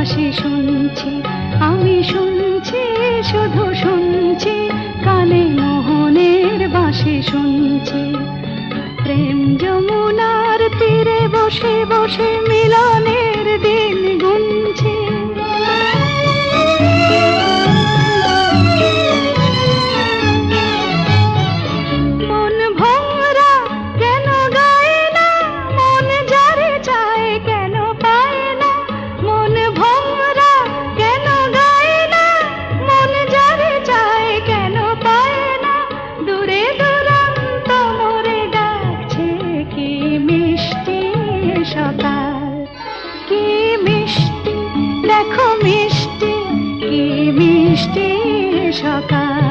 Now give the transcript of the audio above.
বাসি শুনছি, আমি শুনছি, শুধু শুনছি, কানে মোহনের বাসে শুনছি। প্রেম যমুনার তীরে বসে বসে মিলনের কি মিষ্টি দেখো মিষ্টি কি মিষ্টি সকাল।